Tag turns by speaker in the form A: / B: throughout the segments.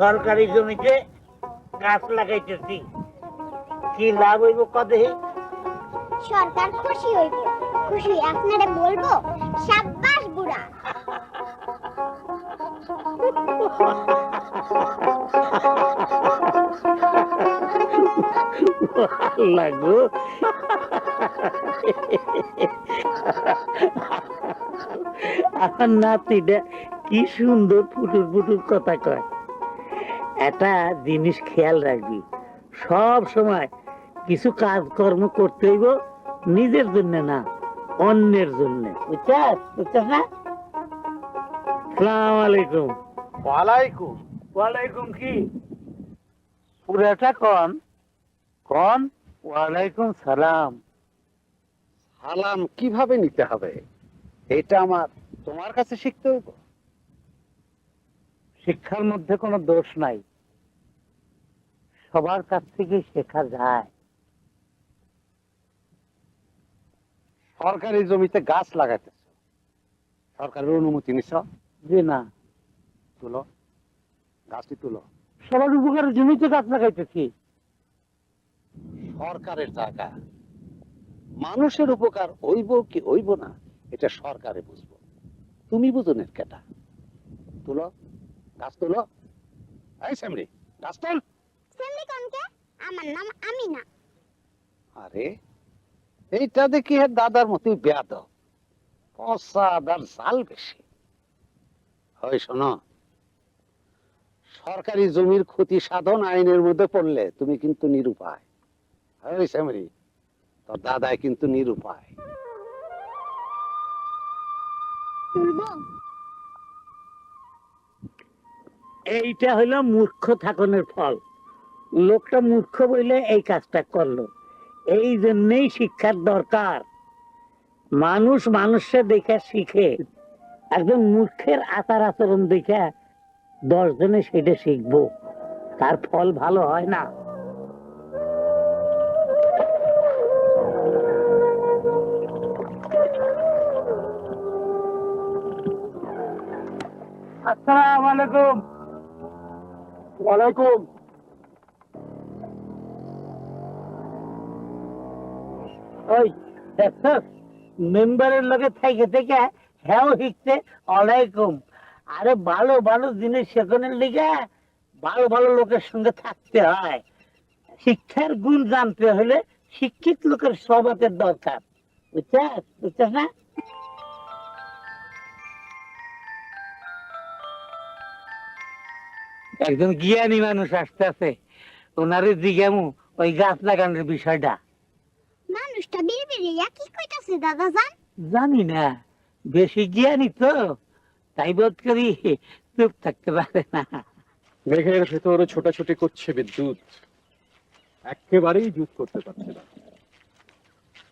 A: সরকারি জমিতে গাছ লাগাইতেছি। কি লাভ হইব কদে?
B: সরকার খুশি হইব। খুশি আপনারে বলব সাব্বাস বুড়া।
A: লাগো আমার নাতিটা কি সুন্দর ফুটুর ফুটুর কথা কয়। একটা জিনিস খেয়াল রাখবি। সব সময় কিছু কাজকর্ম করতে হইব নিজের জন্য না অন্যের জন্য। বুঝছাস? বুঝছাস না? সালাম আলাইকুম।
C: ওয়ালাইকুম।
A: ওয়ালাইকুম কি? পুরাটা কন? কন? ওয়ালাইকুম সালাম।
C: সালাম কীভাবে নিতে হবে? এটা আমার তোমার কাছে শিখতে হইব?
A: শিক্ষার মধ্যে কোনো দোষ নাই। সবার কাছ থেকে শেখা যায়।
C: সরকারি জমিতে গাছ লাগাইতেছ। সরকারের অনুমতি নিছ?
A: যে না।
C: তুলো। গাছটি তুলো।
A: সবার উপকারের জমিতে গাছ লাগাইতেছি।
C: সরকারের জায়গা। মানুষের উপকার হইব কি হইব না এটা সরকারে বুঝব। তুমি বুঝো না কেটা। তুলো। গাছ তুলো। এই সামরি গাছ তুল।
B: সেমনি কনকে আমার নাম আমিনা।
C: আরে এইটা দেখি এর দাদার মতোই বেয়াদ প্রসাদ আর জাল বেশি। হয় শোনো সরকারি জমির ক্ষতি সাধন আইনের মধ্যে পড়লে তুমি কিন্তু নিরুপায়। হয় শ্যামরি তোর দাদাই কিন্তু নিরুপায়।
A: এইটা হইল মূর্খ থাকনের ফল। লোকটা মূর্খ বইলে এই কাজটা করল। এই জন্যই শিক্ষার দরকার। মানুষ মানুষের দেখে শিখে। একজন মূর্খের আচার আচরণ দেখে দশ জনে সেটা শিখব। তার ফল ভালো হয় না। আসসালামু আলাইকুম।
C: ওয়ালাইকুম।
A: ওই মেম্বারের থেকে হ্যাঁ আলাইকুম আরে ভালো ভালো জিনিস শেখানোর লিগে ভালো ভালো লোকের সঙ্গে থাকতে হয়। শিক্ষার গুণ জানতে হলে শিক্ষিত লোকের স্বভাবের দরকার। বুঝছাস? বুঝছাস না? একজন জ্ঞানী মানুষ আসতেছে, ওনারে জিজ্ঞামু ওই গাছ লাগানোর বিষয়টা।
B: বিড়বিড়িয়া কি কইতাছে দাদা জান?
A: জানি না বেশি জ্ঞানী তো তাই বোধ করি চুপ থাকতে পারে না।
D: মেঘের ভেতর ছোটাছুটি করছে বিদ্যুৎ। একেবারেই জুত করতে পারছে না।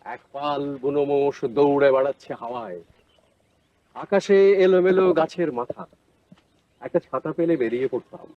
D: এক পাল বুনোমোষ দৌড়ে বেড়াচ্ছে হাওয়ায়। আকাশে এলোমেলো গাছের মাথা। একটা ছাতা পেলে বেরিয়ে পড়তাম।